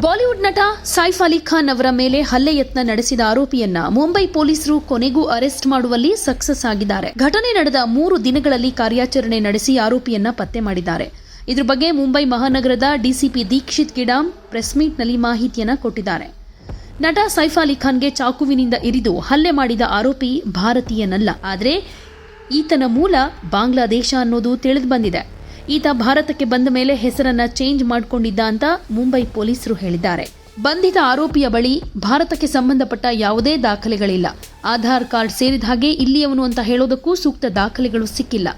Bollywood ನಟ ಸೈಫ್ ಅಲಿ ಖಾನ್ ಅವರ ಮೇಲೆ ಹಲ್ಲೆ ಯತ್ನ ನಡೆಸಿದ ಆರೋಪಿಯನ್ನ ಮುಂಬೈ ಪೊಲೀಸರು ಕೊನೆಗೂ ಅರೆಸ್ಟ್ ಮಾಡುವಲ್ಲಿ ಸಕ್ಸಸ್ ಆಗಿದ್ದಾರೆ. ಘಟನೆ ನಡೆದ ಮೂರು ದಿನಗಳಲ್ಲಿ ಕಾರ್ಯಾಚರಣೆ ನಡೆಸಿ ಆರೋಪಿಯನ್ನ ಪತ್ತೆ ಮಾಡಿದ್ದಾರೆ. ಇದ್ರ ಬಗ್ಗೆ ಮುಂಬೈ ಮಹಾನಗರದ ಡಿಸಿಪಿ ದೀಕ್ಷಿತ್ ಕಿಡಾಮ್ ಪ್ರೆಸ್ ಮೀಟ್ನಲ್ಲಿ ಮಾಹಿತಿಯನ್ನ ಕೊಟ್ಟಿದ್ದಾರೆ. ನಟ ಸೈಫ್ ಅಲಿ ಖಾನ್ಗೆ ಚಾಕುವಿನಿಂದ ಇರಿದು ಹಲ್ಲೆ ಮಾಡಿದ ಆರೋಪಿ ಭಾರತೀಯನಲ್ಲ. ಆದರೆ ಈತನ ಮೂಲ ಬಾಂಗ್ಲಾದೇಶ ಅನ್ನೋದು ತಿಳಿದು ಬಂದಿದೆ. ಈತ ಭಾರತಕ್ಕೆ ಬಂದ ಮೇಲೆ ಹೆಸರನ್ನ ಚೇಂಜ್ ಮಾಡಿಕೊಂಡಿದ್ದ ಅಂತ ಮುಂಬೈ ಪೊಲೀಸರು ಹೇಳಿದ್ದಾರೆ. ಬಂಧಿತ ಆರೋಪಿಯ ಬಳಿ ಭಾರತಕ್ಕೆ ಸಂಬಂಧಪಟ್ಟ ಯಾವುದೇ ದಾಖಲೆಗಳಿಲ್ಲ. ಆಧಾರ್ ಕಾರ್ಡ್ ಸೇರಿದ ಹಾಗೆ ಇಲ್ಲಿಯವನು ಅಂತ ಹೇಳೋದಕ್ಕೂ ಸೂಕ್ತ ದಾಖಲೆಗಳು ಸಿಕ್ಕಿಲ್ಲ.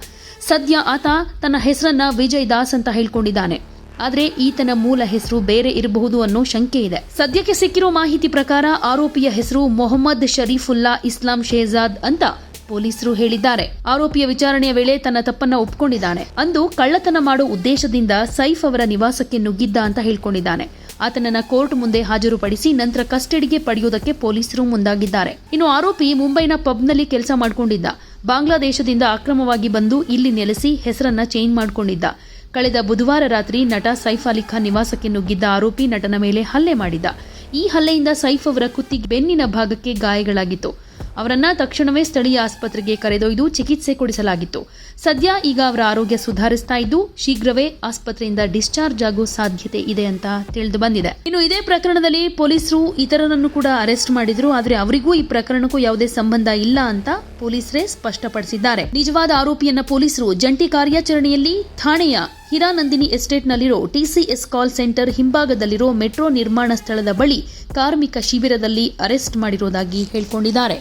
ಸದ್ಯ ಆತ ತನ್ನ ಹೆಸರನ್ನ ವಿಜಯ್ ದಾಸ್ ಅಂತ ಹೇಳ್ಕೊಂಡಿದ್ದಾನೆ. ಆದರೆ ಈತನ ಮೂಲ ಹೆಸರು ಬೇರೆ ಇರಬಹುದು ಅನ್ನೋ ಶಂಕೆ ಇದೆ. ಸದ್ಯಕ್ಕೆ ಸಿಕ್ಕಿರೋ ಮಾಹಿತಿ ಪ್ರಕಾರ ಆರೋಪಿಯ ಹೆಸರು ಮೊಹಮ್ಮದ್ ಶರೀಫುಲ್ಲಾ ಇಸ್ಲಾಂ ಶೇಜಾದ್ ಅಂತ ಪೊಲೀಸರು ಹೇಳಿದ್ದಾರೆ. ಆರೋಪಿಯ ವಿಚಾರಣೆಯ ವೇಳೆ ತನ್ನ ತಪ್ಪನ್ನ ಒಪ್ಕೊಂಡಿದ್ದಾನೆ. ಅಂದು ಕಳ್ಳತನ ಮಾಡೋ ಉದ್ದೇಶದಿಂದ ಸೈಫ್ ಅವರ ನಿವಾಸಕ್ಕೆ ನುಗ್ಗಿದ್ದ ಅಂತ ಹೇಳ್ಕೊಂಡಿದ್ದಾನೆ. ಆತನನ್ನ ಕೋರ್ಟ್ ಮುಂದೆ ಹಾಜರುಪಡಿಸಿ ನಂತರ ಕಸ್ಟಡಿಗೆ ಪಡೆಯುವುದಕ್ಕೆ ಪೊಲೀಸರು ಮುಂದಾಗಿದ್ದಾರೆ. ಇನ್ನು ಆರೋಪಿ ಮುಂಬೈನ ಪಬ್ನಲ್ಲಿ ಕೆಲಸ ಮಾಡಿಕೊಂಡಿದ್ದ. ಬಾಂಗ್ಲಾದೇಶದಿಂದ ಅಕ್ರಮವಾಗಿ ಬಂದು ಇಲ್ಲಿ ನೆಲೆಸಿ ಹೆಸರನ್ನ ಚೇಂಜ್ ಮಾಡಿಕೊಂಡಿದ್ದ. ಕಳೆದ ಬುಧವಾರ ರಾತ್ರಿ ನಟ ಸೈಫ್ ಅಲಿ ಖಾನ್ ನಿವಾಸಕ್ಕೆ ನುಗ್ಗಿದ್ದ ಆರೋಪಿ ನಟನ ಮೇಲೆ ಹಲ್ಲೆ ಮಾಡಿದ್ದ. ಈ ಹಲ್ಲೆಯಿಂದ ಸೈಫ್ ಅವರ ಕುತ್ತಿಗೆ ಬೆನ್ನಿನ ಭಾಗಕ್ಕೆ ಗಾಯಗಳಾಗಿತ್ತು. ಅವರನ್ನ ತಕ್ಷಣವೇ ಸ್ಥಳೀಯ ಆಸ್ಪತ್ರೆಗೆ ಕರೆದೊಯ್ದು ಚಿಕಿತ್ಸೆ ಕೊಡಿಸಲಾಗಿತ್ತು. ಸದ್ಯ ಈಗ ಅವರ ಆರೋಗ್ಯ ಸುಧಾರಿಸ್ತಾ ಇದ್ದು, ಶೀಘ್ರವೇ ಆಸ್ಪತ್ರೆಯಿಂದ ಡಿಸ್ಚಾರ್ಜ್ ಆಗೋ ಸಾಧ್ಯತೆ ಇದೆ ಅಂತ ತಿಳಿದು ಬಂದಿದೆ. ಇನ್ನು ಇದೇ ಪ್ರಕರಣದಲ್ಲಿ ಪೊಲೀಸರು ಇತರರನ್ನು ಕೂಡ ಅರೆಸ್ಟ್ ಮಾಡಿದ್ರು. ಆದರೆ ಅವರಿಗೂ ಈ ಪ್ರಕರಣಕ್ಕೂ ಯಾವುದೇ ಸಂಬಂಧ ಇಲ್ಲ ಅಂತ ಪೊಲೀಸರೇ ಸ್ಪಷ್ಟಪಡಿಸಿದ್ದಾರೆ. ನಿಜವಾದ ಆರೋಪಿಯನ್ನ ಪೊಲೀಸರು ಜಂಟಿ ಕಾರ್ಯಾಚರಣೆಯಲ್ಲಿ ಥಾಣೆಯ ಹಿರಾನಂದಿನಿ ಎಸ್ಟೇಟ್ನಲ್ಲಿರೋ ಟಿಸಿಎಸ್ ಕಾಲ್ ಸೆಂಟರ್ ಹಿಂಭಾಗದಲ್ಲಿರೋ ಮೆಟ್ರೋ ನಿರ್ಮಾಣ ಸ್ಥಳದ ಬಳಿ ಕಾರ್ಮಿಕ ಶಿಬಿರದಲ್ಲಿ ಅರೆಸ್ಟ್ ಮಾಡಿರೋದಾಗಿ ಹೇಳಿಕೊಂಡಿದ್ದಾರೆ.